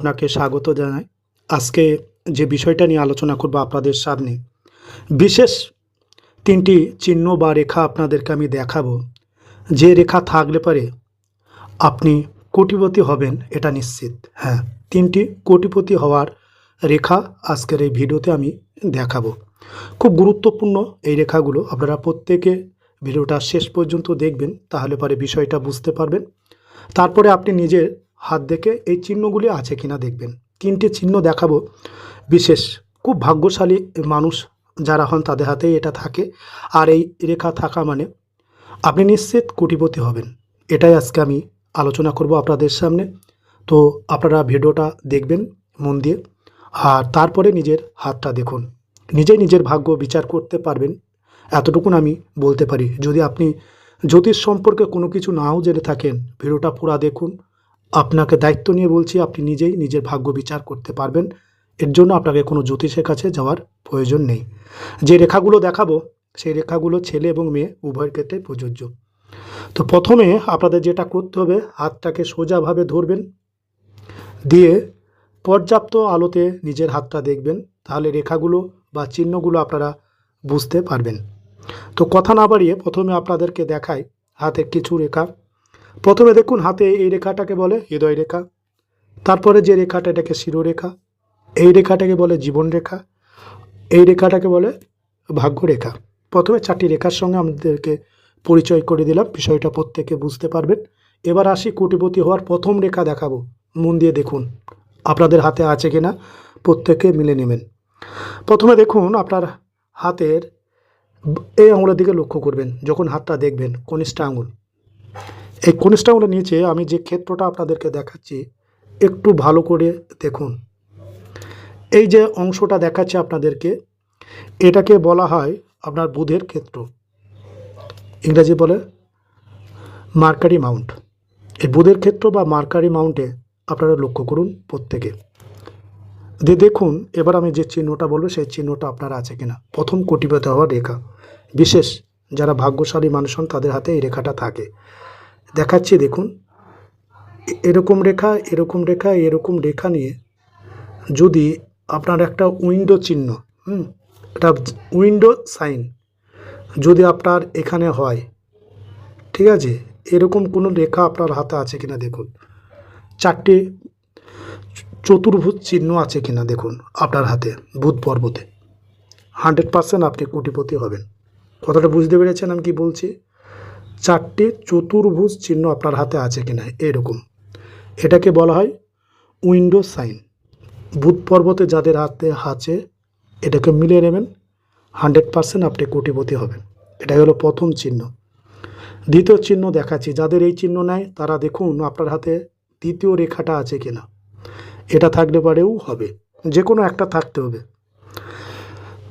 আপনাকে স্বাগত জানাই। আজকে যে বিষয়টা নিয়ে আলোচনা করব আপনাদের সামনে, বিশেষ তিনটি চিহ্ন বা রেখা আপনাদেরকে আমি দেখাবো। যে রেখা থাকলে পারে আপনি কোটিপতি হবেন, এটা নিশ্চিত। হ্যাঁ তিনটি কোটিপতি হওয়ার রেখা আজকের এই ভিডিওতে আমি দেখাবো। খুব গুরুত্বপূর্ণ এই রেখাগুলো আপনারা প্রত্যেকে ভিডিওটা শেষ পর্যন্ত দেখবেন, তাহলে পরে বিষয়টা বুঝতে পারবেন। তারপরে আপনি নিজের হাত দেখে এই চিহ্নগুলি আছে কিনা দেখবেন। তিনটি চিহ্ন দেখাবো। বিশেষ, খুব ভাগ্যশালী মানুষ যারা হন তাদের হাতেই এটা থাকে। আর এই রেখা থাকা মানে আপনি নিশ্চিত কোটিপতি হবেন। এটাই আজকে আমি আলোচনা করব আপনাদের সামনে। তো আপনারা ভিডিওটা দেখবেন মন দিয়ে। আর তারপরে নিজের হাতটা দেখুন। নিজেই নিজের ভাগ্য বিচার করতে পারবেন। এতটুকুন আমি বলতে পারি। যদি আপনি জ্যোতিষ সম্পর্কে কোনো কিছু নাও জেনে থাকেন, ভিডিওটা পুরা দেখুন। আপনাকে দায়িত্ব নিয়ে বলছি, আপনি নিজেই নিজের ভাগ্য বিচার করতে পারবেন। এর জন্য আপনাকে কোনো জ্যোতিষের কাছে যাওয়ার প্রয়োজন নেই। যে রেখাগুলো দেখাবো, সেই রেখাগুলো ছেলে এবং মেয়ে উভয়ের ক্ষেত্রে প্রযোজ্য। তো প্রথমে আপনাদের যেটা করতে হবে, হাতটাকে সোজাভাবে ধরবেন। দিয়ে পর্যাপ্ত আলোতে নিজের হাতটা দেখবেন। তাহলে রেখাগুলো বা চিহ্নগুলো আপনারা বুঝতে পারবেন। তো কথা না বাড়িয়ে প্রথমে আপনাদেরকে দেখায় হাতে কিছু রেখা। প্রথমে দেখুন হাতে এই রেখাটাকে বলে হৃদয় রেখা, তারপরে যে রেখাটা এটাকে শিরোরেখা, এই রেখাটাকে বলে জীবন রেখা, এই রেখাটাকে বলে ভাগ্য রেখা। প্রথমে চারটি রেখার সঙ্গে আমাদেরকে পরিচয় করে দিলাম, বিষয়টা প্রত্যেকে বুঝতে পারবেন। এবার আসি কোটিপতি হওয়ার প্রথম রেখা দেখাবো। মন দিয়ে দেখুন, আপনাদের হাতে আছে কিনা, প্রত্যেকে মিলে নেবেন। প্রথমে দেখুন আপনার হাতের এই আঙুলের দিকে লক্ষ্য করবেন, যখন হাতটা দেখবেন, কনিষ্ঠা আঙুল। এই কনিষ্ঠ আঙুলের নিচে আমি যে ক্ষেত্রটা আপনাদেরকে দেখাচ্ছি, একটু ভালো করে দেখুন। এই যে অংশটা দেখাচ্ছে আপনাদেরকে, এটাকে বলা হয় আপনার বুধের ক্ষেত্র। ইংরাজি বলে মার্কারি মাউন্ট। এই বুধের ক্ষেত্র বা মার্কারি মাউন্টে আপনারা লক্ষ্য করুন প্রত্যেকে। দিয়ে দেখুন, এবার আমি যে চিহ্নটা বলব, সেই চিহ্নটা আপনার আছে কিনা। প্রথম কোটিপতি হওয়ার রেখা। বিশেষ, যারা ভাগ্যশালী মানুষ হন, তাদের হাতে এই রেখাটা থাকে। দেখাচ্ছি, দেখুন। এরকম রেখা এরকম রেখা এরকম রেখা নিয়ে যদি আপনার একটা উইন্ডো চিহ্ন, হুম, একটা উইন্ডো সাইন যদি আপনার এখানে হয়, ঠিক আছে? এরকম কোনো রেখা আপনার হাতে আছে কিনা দেখুন। চারটে চতুর্ভুজ চিহ্ন আছে কিনা দেখুন আপনার হাতে বুধ পর্বতে। হান্ড্রেড পার্সেন্ট আপনি কোটিপতি হবেন। কথাটা বুঝতে পেরেছেন আমি কি বলছি? চারটে চতুর্ভুজ চিহ্ন আপনার হাতে আছে কিনা এরকম। এটাকে বলা হয় উইন্ডো সাইন। বুধ পর্বতে যাদের হাতে আছে, এটাকে মিলিয়ে নেবেন, হান্ড্রেড পার্সেন্ট আপনি কোটিপতি হবেন। এটাই হলো প্রথম চিহ্ন। দ্বিতীয় চিহ্ন দেখাচ্ছি। যাদের এই চিহ্ন নেয় তারা দেখুন আপনার হাতে দ্বিতীয় রেখাটা আছে কিনা। এটা থাকলে পারেও হবে। যে কোনো একটা থাকতে হবে।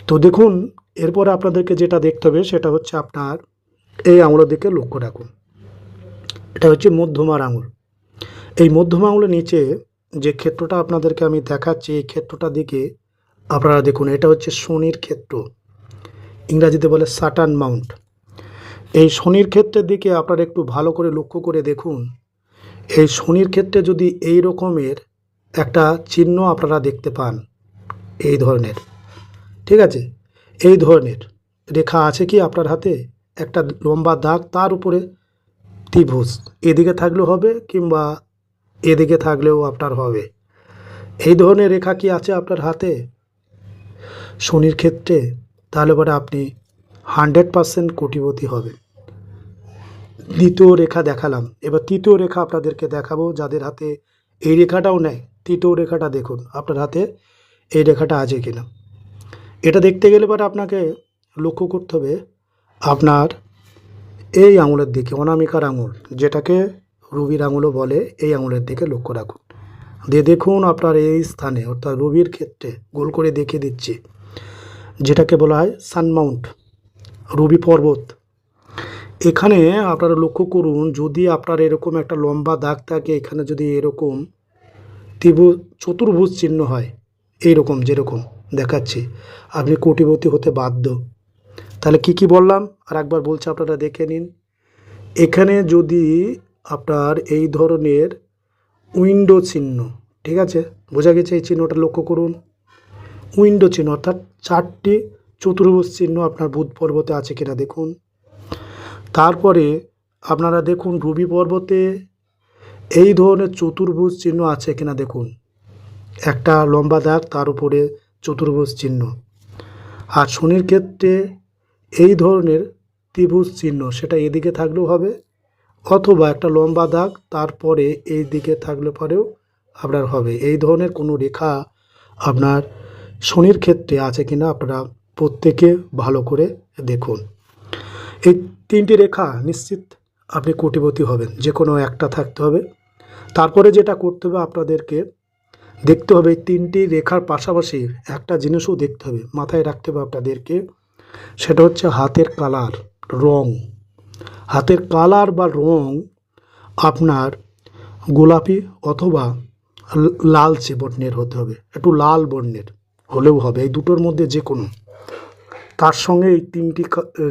তো দেখুন, এরপরে আপনাদেরকে যেটা দেখতে হবে, সেটা হচ্ছে আপনার এই আঙুলের দিকে লক্ষ্য রাখুন। এটা হচ্ছে মধ্যমার আঙুল। এই মধ্যমা আঙুলের নিচে যে ক্ষেত্রটা আপনাদেরকে আমি দেখাচ্ছি, এই ক্ষেত্রটা দিকে আপনারা দেখুন, এটা হচ্ছে শনির ক্ষেত্র। ইংরাজিতে বলে সাটান মাউন্ট এই শনির ক্ষেত্রের দিকে আপনারা একটু ভালো করে লক্ষ্য করে দেখুন। এই শনির ক্ষেত্রে যদি এই রকমের একটা চিহ্ন আপনারা দেখতে পান, এই ধরনের, ঠিক আছে? এই ধরনের রেখা আছে কি আপনার হাতে? একটা লম্বা দাগ তার উপরে ত্রিভুজ। এদিকে থাকলেও হবে কিংবা এদিকে থাকলেও আপনার হবে। এই ধরনের রেখা কি আছে আপনার হাতে? শনির ক্ষেত্রে তাহলে পরে আপনি হান্ড্রেড পারসেন্ট কোটিপতি হবেন। দ্বিতীয় রেখা দেখালাম। এবার তৃতীয় রেখা আপনাদেরকে দেখাবো। যাদের হাতে এই রেখাটাও নেয় তৃতীয় রেখাটা দেখুন, আপনার হাতে এই রেখাটা আছে কিনা। এটা দেখতে গেলে পরে আপনাকে লক্ষ্য করতে হবে আপনার এই আঙুলের দিকে, অনামিকার আঙুল, যেটাকে রুবির আঙুলও বলে, এই আঙুলের দিকে লক্ষ্য রাখুন। দিয়ে দেখুন আপনার এই স্থানে, অর্থাৎ রুবির ক্ষেত্রে, গোল করে দেখিয়ে দিচ্ছি, যেটাকে বলা হয় সানমাউন্ট রুবি পর্বত। এখানে আপনারা লক্ষ্য করুন, যদি আপনার এরকম একটা লম্বা দাগ থাকে, এখানে যদি এরকম ত্রিভুজ, চতুর্ভুজ চিহ্ন হয়, এইরকম, যেরকম দেখাচ্ছি, আপনি কোটিপতি হতে বাধ্য। তাহলে কি কি বললাম? আর একবার বলছি আপনারা দেখে নিন। এখানে যদি আপনার এই ধরনের উইন্ডো চিহ্ন, ঠিক আছে? বোঝা গেছে এই চিহ্নটা লক্ষ্য করুন। উইন্ডো চিহ্ন, অর্থাৎ চারটি চতুর্ভুজ চিহ্ন আপনার বুধ পর্বতে আছে কিনা দেখুন। তারপরে আপনারা দেখুন রবি পর্বতে এই ধরনের চতুর্ভুজ চিহ্ন আছে কিনা দেখুন। একটা লম্বা দাগ, তার উপরে চতুর্ভুজ চিহ্ন। আর শনির ক্ষেত্রে এই ধরনের ত্রিভুজ চিহ্ন সেটা এদিকে থাকলেও হবে অথবা একটা লম্বা দাগ তারপরে এই দিকে থাকলে পরেও আপনার হবে। এই ধরনের কোনো রেখা আপনার শনির ক্ষেত্রে আছে কিনা আপনারা প্রত্যেকে ভালো করে দেখুন। এই তিনটি রেখা নিশ্চিত আপনি কোটিপতি হবেন যে কোনো একটা থাকতে হবে। তারপরে যেটা করতে হবে আপনাদেরকে দেখতে হবে তিনটি রেখার পাশাপাশি একটা জিনিসও দেখতে হবে, মাথায় রাখতে হবে আপনাদেরকে। সেটা হচ্ছে হাতের কালার, রং। হাতের কালার বা রং আপনার গোলাপি অথবা লালচে বর্ণের হতে হবে। একটু লাল বর্ণের হলেও হবে, এই দুটোর মধ্যে যে কোনো তার সঙ্গে এই তিনটি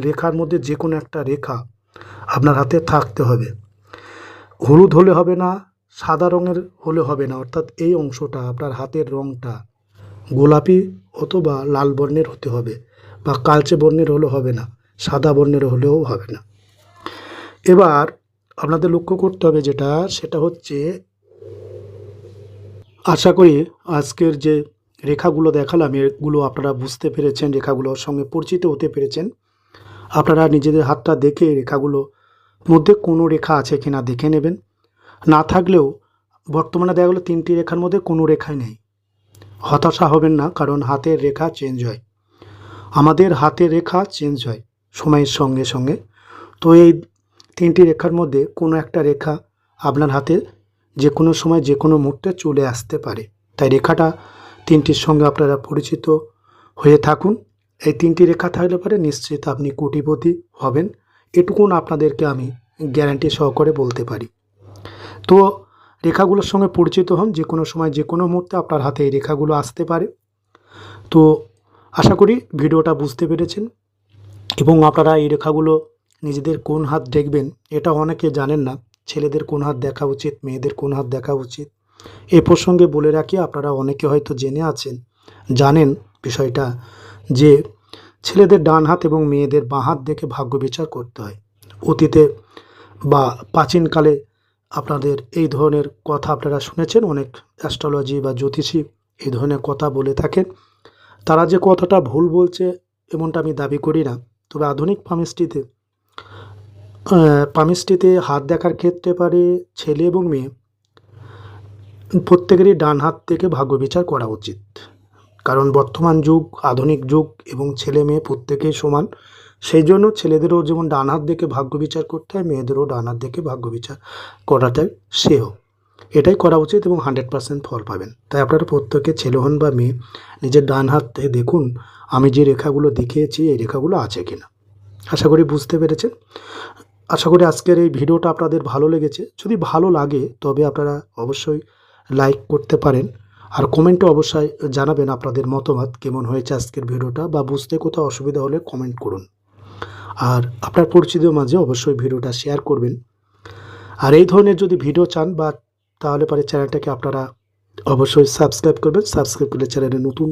রেখার মধ্যে যে কোনো একটা রেখা আপনার হাতে থাকতে হবে। হলুদ হলে হবে না, সাদা রঙের হলে হবে না, অর্থাৎ এই অংশটা আপনার হাতের রঙটা গোলাপি অথবা লাল বর্ণের হতে হবে বা কালচে বর্ণের হলে হবে না, সাদা বর্ণের হলেও হবে না। এবার আপনাদের লক্ষ্য করতে হবে যেটা, সেটা হচ্ছে আশা করি আজকের যে রেখাগুলো দেখালাম, এগুলো আপনারা বুঝতে পেরেছেন, রেখাগুলোর সঙ্গে পরিচিত হতে পেরেছেন। আপনারা নিজেদের হাতটা দেখে রেখাগুলো মধ্যে কোনো রেখা আছে কিনা দেখে নেবেন। না থাকলেও বর্তমানে দেখা গেলো তিনটি রেখার মধ্যে কোনো রেখাই নেই। হতাশা হবেন না, কারণ হাতের রেখা চেঞ্জ হয়। আমাদের হাতের রেখা চেঞ্জ হয় সময়ের সঙ্গে সঙ্গে। তো এই তিনটি রেখার মধ্যে কোনো একটা রেখা আপনার হাতে যে কোনো সময় যে কোনো মুহূর্তে চলে আসতে পারে। তাই রেখাটা তিনটির সঙ্গে আপনারা পরিচিত হয়ে থাকুন। এই তিনটি রেখা থাকলে পরে নিশ্চিত আপনি কোটিপতি হবেন। এটুকুন আপনাদেরকে আমি গ্যারান্টি সহকারে বলতে পারি। তো রেখাগুলোর সঙ্গে পরিচিত হন যে কোনো সময় যে কোনো মুহূর্তে আপনার হাতে এই রেখাগুলো আসতে পারে। তো আশা করি ভিডিওটা বুঝতে পেরেছেন এবং আপনারা এই রেখাগুলো নিজেদের কোন হাত দেখবেন এটা অনেকে জানেন না। ছেলেদের কোন হাত দেখা উচিত, মেয়েদের কোন হাত দেখা উচিত। এ প্রসঙ্গে বলে রাখি, আপনারা অনেকে হয়তো জেনে আছেন, জানেন বিষয়টা যে ছেলেদের ডান হাত এবং মেয়েদের বাঁ হাত দেখে ভাগ্য বিচার করতে হয়। অতীতে বা প্রাচীনকালে আপনাদের এই ধরনের কথা আপনারা শুনেছেন, অনেক অ্যাস্ট্রোলজি বা জ্যোতিষী এই ধরনের কথা বলে থাকেন। তারা যে কথাটা ভুল বলছে এমনটা আমি দাবি করি না। তবে আধুনিক পামিস্ট্রিতে পামিস্ট্রিতে হাত দেখার ক্ষেত্রে পারে ছেলে এবং মেয়ে। প্রত্যেকেরই ডান হাত থেকে ভাগ্য বিচার করা উচিত। কারণ বর্তমান যুগ, আধুনিক যুগ এবং ছেলে মেয়ে প্রত্যেকেই সমান। সেই জন্য ছেলেদেরও যেমন ডান হাত দেখে ভাগ্য বিচার করতে হয়, মেয়েদেরও ডান হাত দেখে ভাগ্য বিচার করাটাই সেও। এটাই করা উচিত এবং হান্ড্রেড পার্সেন্ট ফল পাবেন। তাই আপনারা প্রত্যেকে ছেলে হন বা মেয়ে, নিজের ডান হাত দেখুন, আমি যে রেখাগুলো দেখিয়েছি, এই রেখাগুলো আছে কি না আশা করি বুঝতে পেরেছেন। আশা করি আজকের এই ভিডিওটা আপনাদের ভালো লেগেছে। যদি ভালো লাগে, তবে আপনারা অবশ্যই লাইক করতে পারেন। আর কমেন্টে অবশ্যই জানাবেন আপনাদের মতামত, কেমন হয়েছে আজকের ভিডিওটা, বা বুঝতে কোথাও অসুবিধা হলে কমেন্ট করুন। আর আপনার পরিচিতদের মাঝে অবশ্যই ভিডিওটা শেয়ার করবেন। আর এই ধরনের যদি ভিডিও চান বা তাহলে পরে চ্যানেলটাকে আপনারা অবশ্যই সাবস্ক্রাইব করবেন। সাবস্ক্রাইব করলে চ্যানেলে নতুন